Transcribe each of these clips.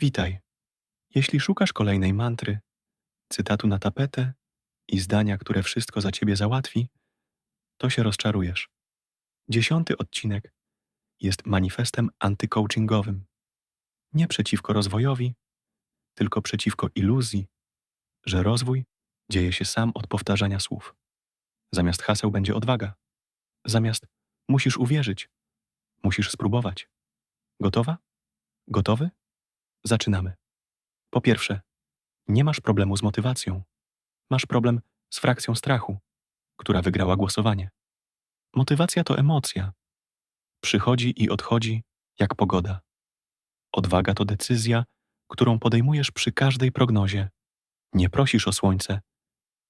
Witaj. Jeśli szukasz kolejnej mantry, cytatu na tapetę i zdania, które wszystko za ciebie załatwi, to się rozczarujesz. Dziesiąty odcinek jest manifestem antycoachingowym. Nie przeciwko rozwojowi, tylko przeciwko iluzji, że rozwój dzieje się sam od powtarzania słów. Zamiast haseł będzie odwaga. Zamiast musisz uwierzyć, musisz spróbować. Gotowa? Gotowy? Zaczynamy. Po pierwsze, nie masz problemu z motywacją. Masz problem z frakcją strachu, która wygrała głosowanie. Motywacja to emocja. Przychodzi i odchodzi jak pogoda. Odwaga to decyzja, którą podejmujesz przy każdej prognozie. Nie prosisz o słońce,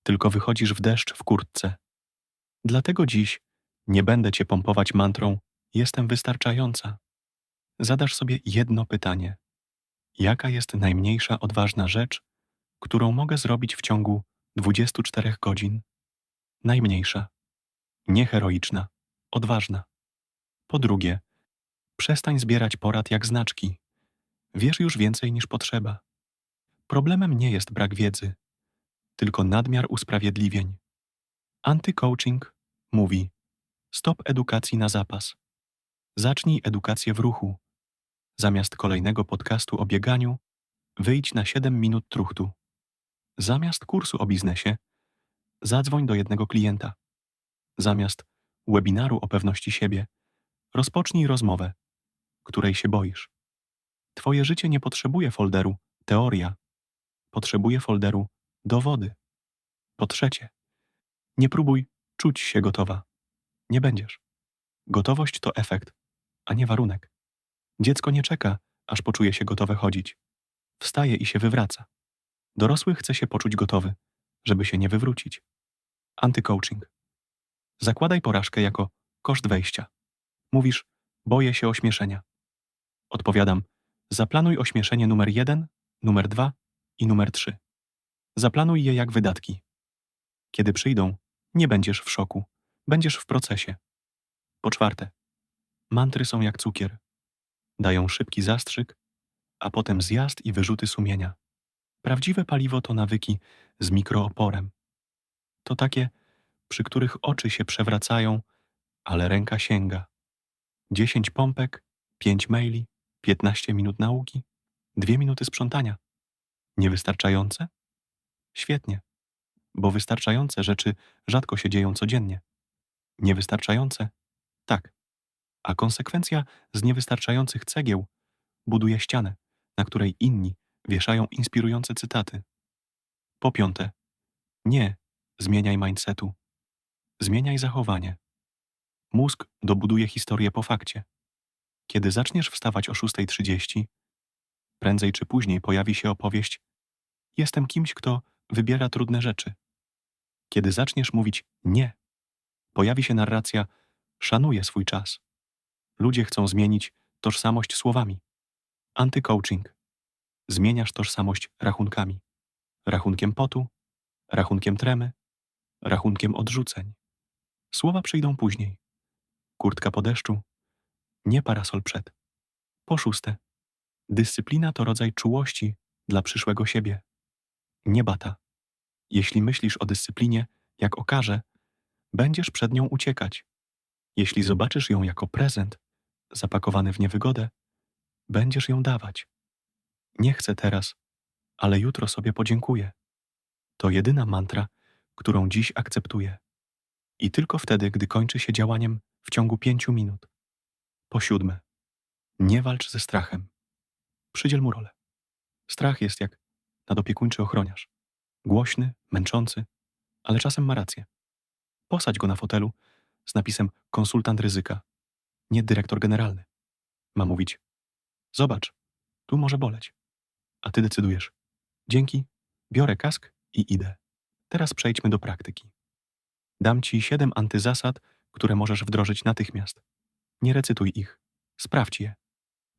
tylko wychodzisz w deszcz w kurtce. Dlatego dziś nie będę cię pompować mantrą jestem wystarczająca. Zadasz sobie jedno pytanie. Jaka jest najmniejsza odważna rzecz, którą mogę zrobić w ciągu 24 godzin? Najmniejsza. Nie heroiczna, odważna. Po drugie, przestań zbierać porad jak znaczki. Wiesz już więcej niż potrzeba. Problemem nie jest brak wiedzy, tylko nadmiar usprawiedliwień. Antycoaching mówi: stop edukacji na zapas. Zacznij edukację w ruchu. Zamiast kolejnego podcastu o bieganiu, wyjdź na 7 minut truchtu. Zamiast kursu o biznesie, zadzwoń do jednego klienta. Zamiast webinaru o pewności siebie, rozpocznij rozmowę, której się boisz. Twoje życie nie potrzebuje folderu teoria, potrzebuje folderu dowody. Po trzecie, nie próbuj czuć się gotowa. Nie będziesz. Gotowość to efekt, a nie warunek. Dziecko nie czeka, aż poczuje się gotowe chodzić. Wstaje i się wywraca. Dorosły chce się poczuć gotowy, żeby się nie wywrócić. Antycoaching. Zakładaj porażkę jako koszt wejścia. Mówisz, boję się ośmieszenia. Odpowiadam, zaplanuj ośmieszenie numer jeden, numer dwa i numer trzy. Zaplanuj je jak wydatki. Kiedy przyjdą, nie będziesz w szoku, będziesz w procesie. Po czwarte, mantry są jak cukier. Dają szybki zastrzyk, a potem zjazd i wyrzuty sumienia. Prawdziwe paliwo to nawyki z mikrooporem. To takie, przy których oczy się przewracają, ale ręka sięga. Dziesięć pompek, pięć maili, piętnaście minut nauki, dwie minuty sprzątania. Niewystarczające? Świetnie, bo wystarczające rzeczy rzadko się dzieją codziennie. Niewystarczające? Tak. A konsekwencja z niewystarczających cegieł buduje ścianę, na której inni wieszają inspirujące cytaty. Po piąte, nie zmieniaj mindsetu. Zmieniaj zachowanie. Mózg dobuduje historię po fakcie. Kiedy zaczniesz wstawać o 6.30, prędzej czy później pojawi się opowieść Jestem kimś, kto wybiera trudne rzeczy. Kiedy zaczniesz mówić nie, pojawi się narracja szanuję swój czas. Ludzie chcą zmienić tożsamość słowami. Antycoaching. Zmieniasz tożsamość rachunkami. Rachunkiem potu, rachunkiem tremy, rachunkiem odrzuceń. Słowa przyjdą później. Kurtka po deszczu, nie parasol przed. Po szóste, dyscyplina to rodzaj czułości dla przyszłego siebie. Nie bata. Jeśli myślisz o dyscyplinie jak o karze, będziesz przed nią uciekać. Jeśli zobaczysz ją jako prezent, zapakowany w niewygodę, będziesz ją dawać. Nie chcę teraz, ale jutro sobie podziękuję. To jedyna mantra, którą dziś akceptuję. I tylko wtedy, gdy kończy się działaniem w ciągu pięciu minut. Po siódme, nie walcz ze strachem. Przydziel mu rolę. Strach jest jak nadopiekuńczy ochroniarz. Głośny, męczący, ale czasem ma rację. Posadź go na fotelu z napisem konsultant ryzyka, nie dyrektor generalny. Ma mówić: Zobacz, tu może boleć. A ty decydujesz: Dzięki, biorę kask i idę. Teraz przejdźmy do praktyki. Dam ci siedem antyzasad, które możesz wdrożyć natychmiast. Nie recytuj ich, sprawdź je.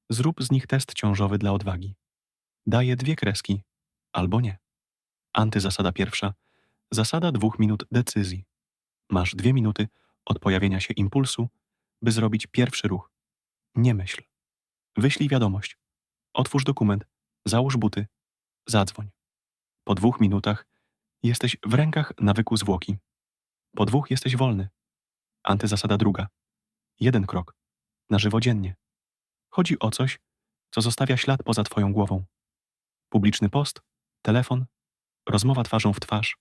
Zrób z nich test ciążowy dla odwagi. Daję dwie kreski albo nie. Antyzasada pierwsza. Zasada dwóch minut decyzji. Masz dwie minuty od pojawienia się impulsu, by zrobić pierwszy ruch. Nie myśl. Wyślij wiadomość. Otwórz dokument Załóż buty. Zadzwoń. Po dwóch minutach jesteś w rękach nawyku zwłoki. Po dwóch jesteś wolny. Antyzasada druga. Jeden krok. Na żywo dziennie. Chodzi o coś, co zostawia ślad poza Twoją głową. Publiczny post, telefon, rozmowa twarzą w twarz,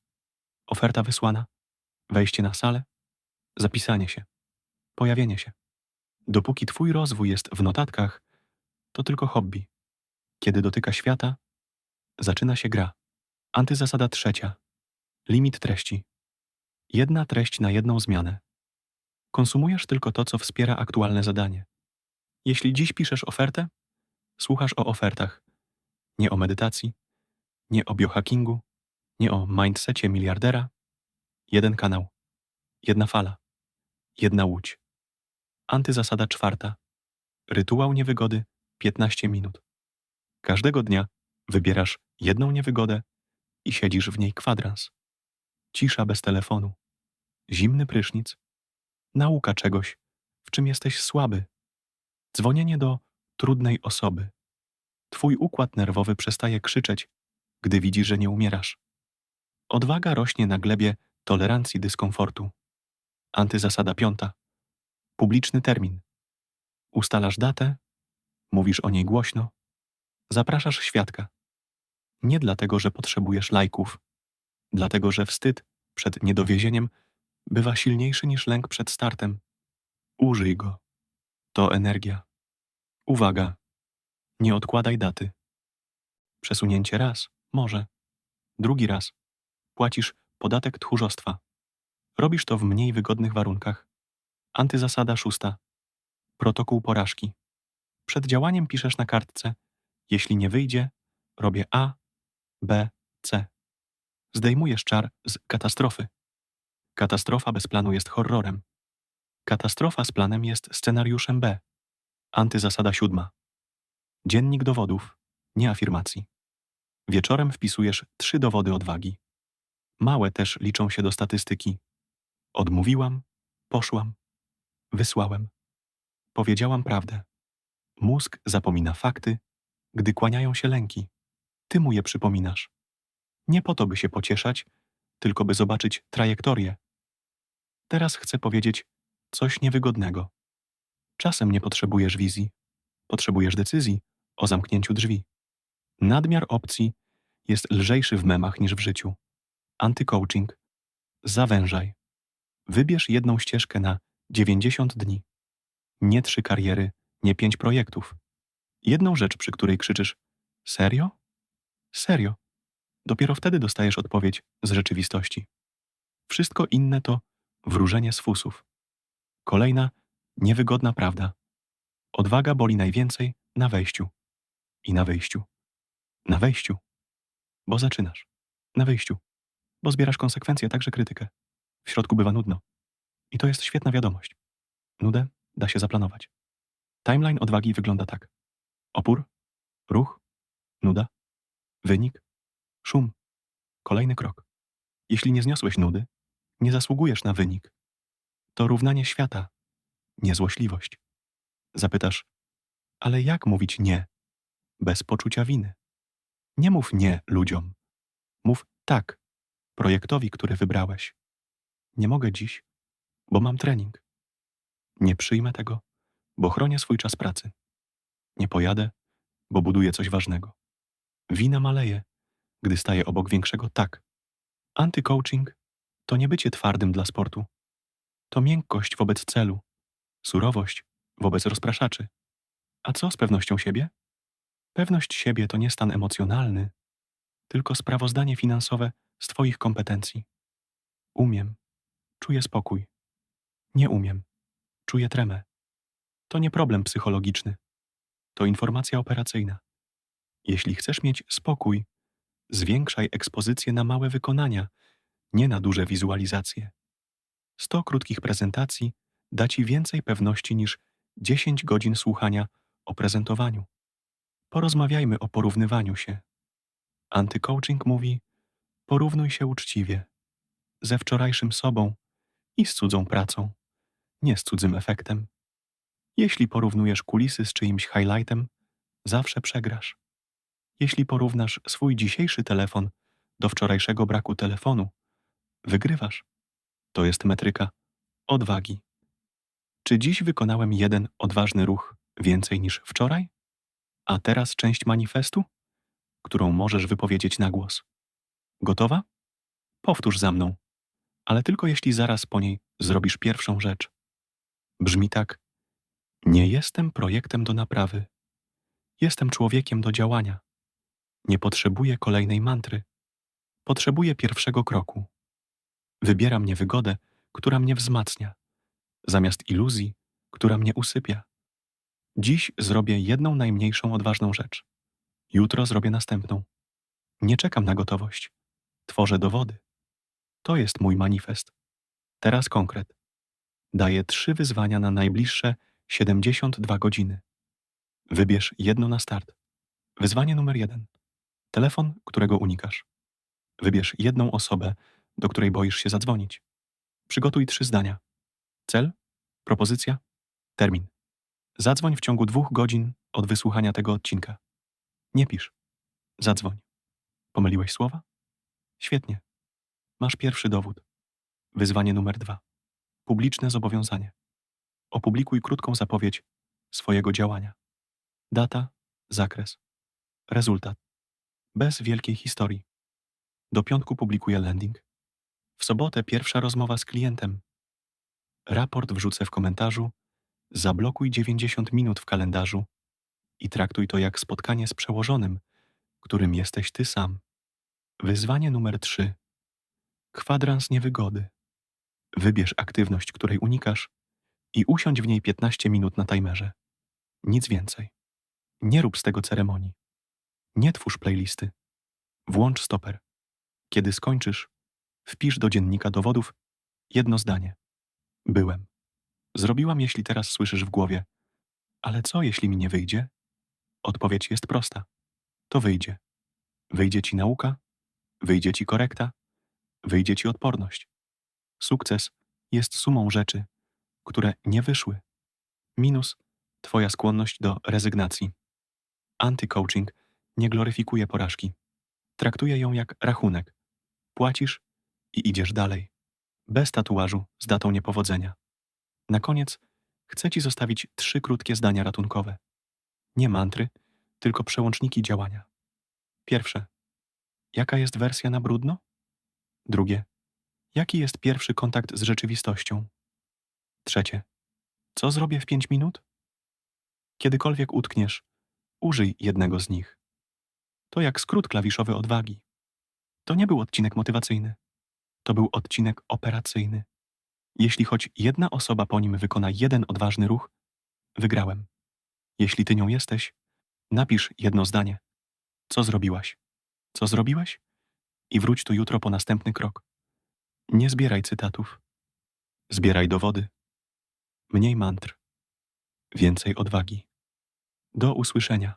oferta wysłana, wejście na salę, zapisanie się, pojawienie się. Dopóki Twój rozwój jest w notatkach, to tylko hobby. Kiedy dotyka świata, zaczyna się gra. Antyzasada trzecia. Limit treści. Jedna treść na jedną zmianę. Konsumujesz tylko to, co wspiera aktualne zadanie. Jeśli dziś piszesz ofertę, słuchasz o ofertach, nie o medytacji, nie o biohackingu, nie o mindsetie miliardera. Jeden kanał, jedna fala, jedna łódź. Antyzasada czwarta. Rytuał niewygody 15 minut. Każdego dnia wybierasz jedną niewygodę i siedzisz w niej kwadrans. Cisza bez telefonu, zimny prysznic, nauka czegoś, w czym jesteś słaby, dzwonienie do trudnej osoby. Twój układ nerwowy przestaje krzyczeć, gdy widzi, że nie umierasz. Odwaga rośnie na glebie tolerancji dyskomfortu. Antyzasada piąta. Publiczny termin. Ustalasz datę, mówisz o niej głośno, zapraszasz świadka. Nie dlatego, że potrzebujesz lajków, dlatego, że wstyd przed niedowiezieniem bywa silniejszy niż lęk przed startem. Użyj go. To energia. Uwaga! Nie odkładaj daty. Przesunięcie raz, może. Drugi raz. Płacisz podatek tchórzostwa. Robisz to w mniej wygodnych warunkach. Antyzasada szósta. Protokół porażki. Przed działaniem piszesz na kartce: Jeśli nie wyjdzie, robię A, B, C. Zdejmujesz czar z katastrofy. Katastrofa bez planu jest horrorem. Katastrofa z planem jest scenariuszem B. Antyzasada siódma. Dziennik dowodów, nie afirmacji. Wieczorem wpisujesz trzy dowody odwagi. Małe też liczą się do statystyki. Odmówiłam, poszłam, wysłałem. Powiedziałam prawdę. Mózg zapomina fakty, gdy kłaniają się lęki. Ty mu je przypominasz. Nie po to, by się pocieszać, tylko by zobaczyć trajektorię. Teraz chcę powiedzieć coś niewygodnego. Czasem nie potrzebujesz wizji, potrzebujesz decyzji o zamknięciu drzwi. Nadmiar opcji jest lżejszy w memach niż w życiu. Antycoaching. Zawężaj. Wybierz jedną ścieżkę na 90 dni. Nie trzy kariery, nie pięć projektów. Jedną rzecz, przy której krzyczysz: Serio? Serio. Dopiero wtedy dostajesz odpowiedź z rzeczywistości. Wszystko inne to wróżenie z fusów. Kolejna niewygodna prawda. Odwaga boli najwięcej na wejściu i na wyjściu. Na wejściu, bo zaczynasz. Na wyjściu, bo zbierasz konsekwencje, także krytykę. W środku bywa nudno. I to jest świetna wiadomość. Nudę da się zaplanować. Timeline odwagi wygląda tak. Opór, ruch, nuda, wynik, szum. Kolejny krok. Jeśli nie zniosłeś nudy, nie zasługujesz na wynik. To równanie świata, niezłośliwość. Zapytasz, ale jak mówić nie? Bez poczucia winy. Nie mów nie ludziom. Mów tak projektowi, który wybrałeś. Nie mogę dziś, bo mam trening. Nie przyjmę tego, bo chronię swój czas pracy. Nie pojadę, bo buduję coś ważnego. Wina maleje, gdy staję obok większego tak. Antycoaching to nie bycie twardym dla sportu. To miękkość wobec celu, surowość wobec rozpraszaczy. A co z pewnością siebie? Pewność siebie to nie stan emocjonalny, tylko sprawozdanie finansowe z Twoich kompetencji. Umiem, czuję spokój. Nie umiem, czuję tremę. To nie problem psychologiczny, to informacja operacyjna. Jeśli chcesz mieć spokój, zwiększaj ekspozycję na małe wykonania, nie na duże wizualizacje. 100 krótkich prezentacji da Ci więcej pewności niż 10 godzin słuchania o prezentowaniu. Porozmawiajmy o porównywaniu się. Antycoaching mówi: porównuj się uczciwie, ze wczorajszym sobą i z cudzą pracą, nie z cudzym efektem. Jeśli porównujesz kulisy z czyimś highlightem, zawsze przegrasz. Jeśli porównasz swój dzisiejszy telefon do wczorajszego braku telefonu, wygrywasz. To jest metryka odwagi. Czy dziś wykonałem jeden odważny ruch więcej niż wczoraj? A teraz część manifestu, którą możesz wypowiedzieć na głos. Gotowa? Powtórz za mną, ale tylko jeśli zaraz po niej zrobisz pierwszą rzecz. Brzmi tak: Nie jestem projektem do naprawy. Jestem człowiekiem do działania. Nie potrzebuję kolejnej mantry. Potrzebuję pierwszego kroku. Wybieram niewygodę, która mnie wzmacnia, zamiast iluzji, która mnie usypia. Dziś zrobię jedną najmniejszą odważną rzecz. Jutro zrobię następną. Nie czekam na gotowość. Tworzę dowody. To jest mój manifest. Teraz konkret. Daję trzy wyzwania na najbliższe 72 godziny. Wybierz jedno na start. Wyzwanie numer jeden. Telefon, którego unikasz. Wybierz jedną osobę, do której boisz się zadzwonić. Przygotuj trzy zdania. Cel, propozycja, termin. Zadzwoń w ciągu dwóch godzin od wysłuchania tego odcinka. Nie pisz. Zadzwoń. Pomyliłeś słowa? Świetnie. Masz pierwszy dowód. Wyzwanie numer dwa. Publiczne zobowiązanie. Opublikuj krótką zapowiedź swojego działania. Data, zakres, rezultat. Bez wielkiej historii. Do piątku publikuję landing. W sobotę pierwsza rozmowa z klientem. Raport wrzucę w komentarzu. Zablokuj 90 minut w kalendarzu i traktuj to jak spotkanie z przełożonym, którym jesteś ty sam. Wyzwanie numer 3. Kwadrans niewygody. Wybierz aktywność, której unikasz i usiądź w niej 15 minut na timerze. Nic więcej. Nie rób z tego ceremonii. Nie twórz playlisty. Włącz stoper. Kiedy skończysz, wpisz do dziennika dowodów jedno zdanie. Byłem. Zrobiłam, jeśli teraz słyszysz w głowie. Ale co, jeśli mi nie wyjdzie? Odpowiedź jest prosta. To wyjdzie. Wyjdzie ci nauka, wyjdzie ci korekta, wyjdzie ci odporność. Sukces jest sumą rzeczy, które nie wyszły. Minus Twoja skłonność do rezygnacji. Anty-coaching nie gloryfikuje porażki. Traktuje ją jak rachunek. Płacisz i idziesz dalej. Bez tatuażu z datą niepowodzenia. Na koniec chcę Ci zostawić trzy krótkie zdania ratunkowe. Nie mantry, tylko przełączniki działania. Pierwsze. Jaka jest wersja na brudno? Drugie. Jaki jest pierwszy kontakt z rzeczywistością? Trzecie. Co zrobię w pięć minut? Kiedykolwiek utkniesz, użyj jednego z nich. To jak skrót klawiszowy odwagi. To nie był odcinek motywacyjny. To był odcinek operacyjny. Jeśli choć jedna osoba po nim wykona jeden odważny ruch, wygrałem. Jeśli ty nią jesteś, napisz jedno zdanie. Co zrobiłaś? Co zrobiłeś? I wróć tu jutro po następny krok. Nie zbieraj cytatów. Zbieraj dowody. Mniej mantr. Więcej odwagi. Do usłyszenia.